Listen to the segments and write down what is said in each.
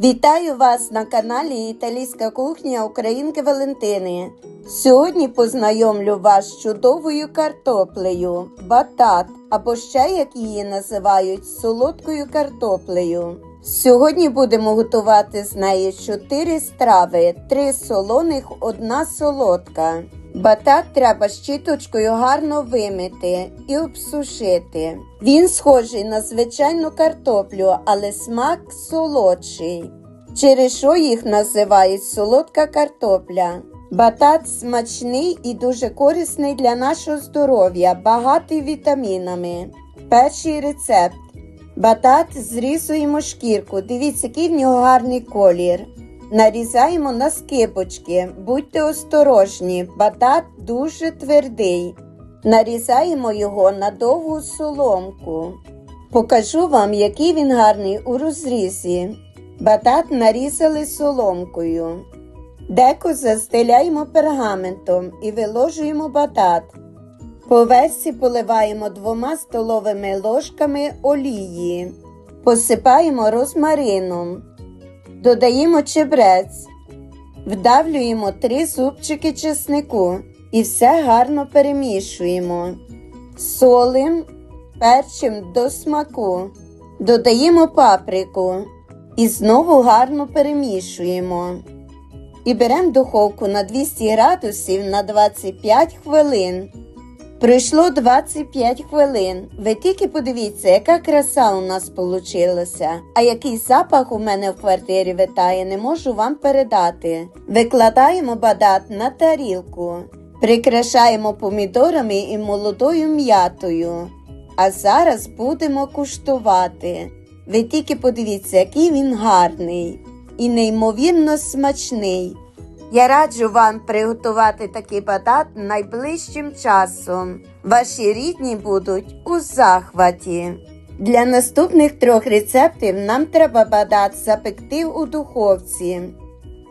Вітаю вас на каналі Італійська кухня Українки Валентини. Сьогодні познайомлю вас з чудовою картоплею, батат або ще як її називають солодкою картоплею. Сьогодні будемо готувати з неї 4 страви: 3 солоних, 1 солодка. Батат треба щіточкою гарно вимити і обсушити. Він схожий на звичайну картоплю, але смак солодший. Через що їх називають солодка картопля. Батат смачний і дуже корисний для нашого здоров'я, багатий вітамінами. Перший рецепт. Батат зрізуємо шкірку. Дивіться, який в нього гарний колір. Нарізаємо на скибочки. Будьте осторожні, батат дуже твердий. Нарізаємо його на довгу соломку. Покажу вам, який він гарний у розрізі. Батат нарізали соломкою. Деко застеляємо пергаментом і виложуємо батат. По версі поливаємо двома столовими ложками олії. Посипаємо розмарином. Додаємо чебрець. Вдавлюємо три зубчики чеснику і все гарно перемішуємо. Солим, перчим до смаку. Додаємо паприку і знову гарно перемішуємо. І беремо духовку на 200 градусів на 25 хвилин. Пройшло 25 хвилин. Ви тільки подивіться, яка краса у нас получилася. А який запах у мене в квартирі витає, не можу вам передати. Викладаємо бадат на тарілку, прикрашаємо помідорами і молодою м'ятою. А зараз будемо куштувати. Ви тільки подивіться, який він гарний і неймовірно смачний. Я раджу вам приготувати такий батат найближчим часом. Ваші рідні будуть у захваті. Для наступних трьох рецептів нам треба батат запекти у духовці.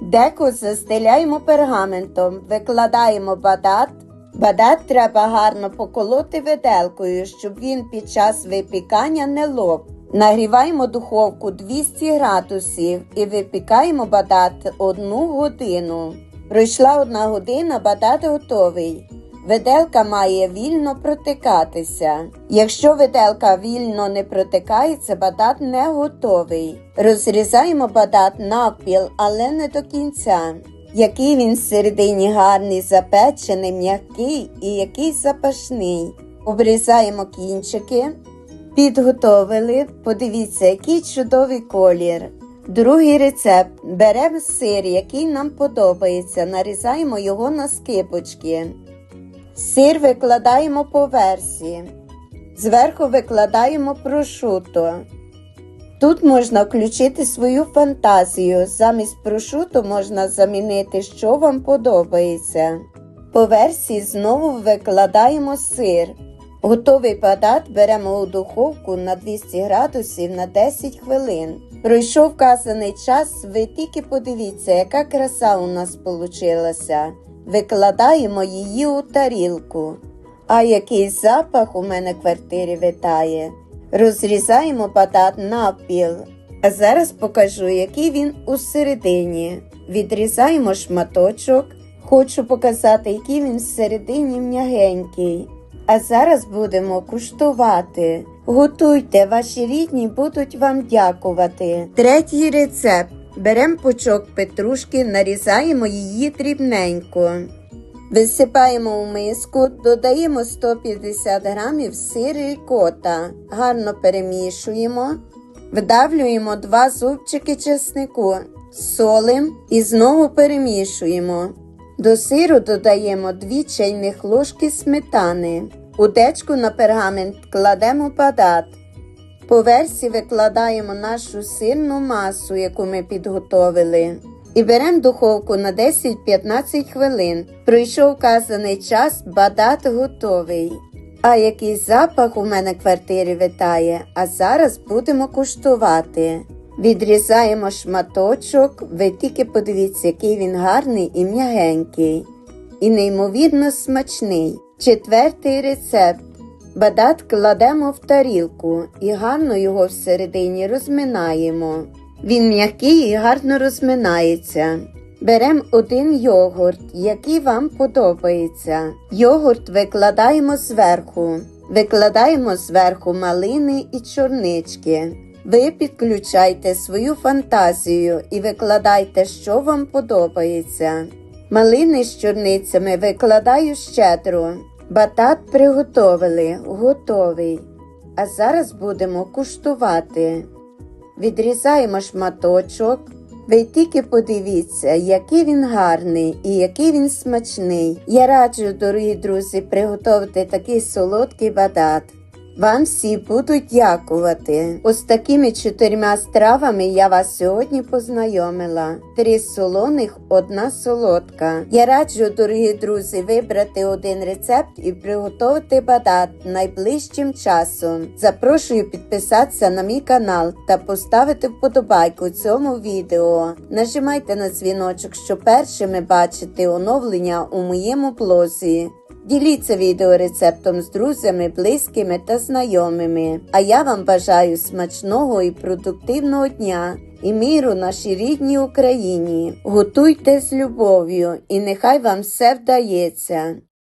Деко застеляємо пергаментом, викладаємо батат. Батат треба гарно поколоти виделкою, щоб він під час випікання не лоп. Нагріваємо духовку 200 градусів і випікаємо батат одну годину. Пройшла одна година, батат готовий. Виделка має вільно протикатися. Якщо виделка вільно не протикається, батат не готовий. Розрізаємо батат навпіл, але не до кінця. Який він всередині гарний, запечений, м'який і який запашний. Обрізаємо кінчики. Підготовили, подивіться, який чудовий колір. Другий рецепт. Беремо сир, який нам подобається, нарізаємо його на скибочки. Сир викладаємо по версі. Зверху викладаємо прошуто. Тут можна включити свою фантазію. Замість прошуто можна замінити, що вам подобається. По версії знову викладаємо сир. Готовий батат беремо у духовку на 200 градусів на 10 хвилин. Пройшов вказаний час, ви тільки подивіться, яка краса у нас получилася. Викладаємо її у тарілку. А який запах у мене в квартирі витає. Розрізаємо батат навпіл. А зараз покажу, який він усередині. Відрізаємо шматочок. Хочу показати, який він всередині м'ягенький. А зараз будемо куштувати. Готуйте, ваші рідні будуть вам дякувати. Третій рецепт. Беремо пучок петрушки, нарізаємо її дрібненько. Висипаємо у миску, додаємо 150 грамів сиру і кота. Гарно перемішуємо. Вдавлюємо два зубчики чеснику, солим і знову перемішуємо. До сиру додаємо 2 чайних ложки сметани. У дечку на пергамент кладемо бадат. По версі викладаємо нашу сирну масу, яку ми підготовили. І беремо духовку на 10-15 хвилин. Пройшов вказаний час, бадат готовий. А який запах у мене в квартирі витає, а зараз будемо куштувати. Відрізаємо шматочок, ви тільки подивіться, який він гарний і м'ягенький. І неймовірно смачний. Четвертий рецепт. Бадат кладемо в тарілку і гарно його всередині розминаємо. Він м'який і гарно розминається. Беремо один йогурт, який вам подобається. Йогурт викладаємо зверху. Викладаємо зверху малини і чорнички. Ви підключайте свою фантазію і викладайте, що вам подобається. Малини з чорницями викладаю щедро. Батат приготовили, готовий. А зараз будемо куштувати. Відрізаємо шматочок. Ви тільки подивіться, який він гарний і який він смачний. Я раджу, дорогі друзі, приготувати такий солодкий бадат. Вам всі будуть дякувати. Ось такими чотирма стравами я вас сьогодні познайомила. Три солоних, одна солодка. Я раджу, дорогі друзі, вибрати один рецепт і приготувати бадат найближчим часом. Запрошую підписатися на мій канал та поставити вподобайку цьому відео. Нажимайте на дзвіночок, щоб першими бачити оновлення у моєму блозі. Діліться відеорецептом з друзями, близькими та знайомими. А я вам бажаю смачного і продуктивного дня і міру нашій рідній Україні. Готуйте з любов'ю, і нехай вам все вдається.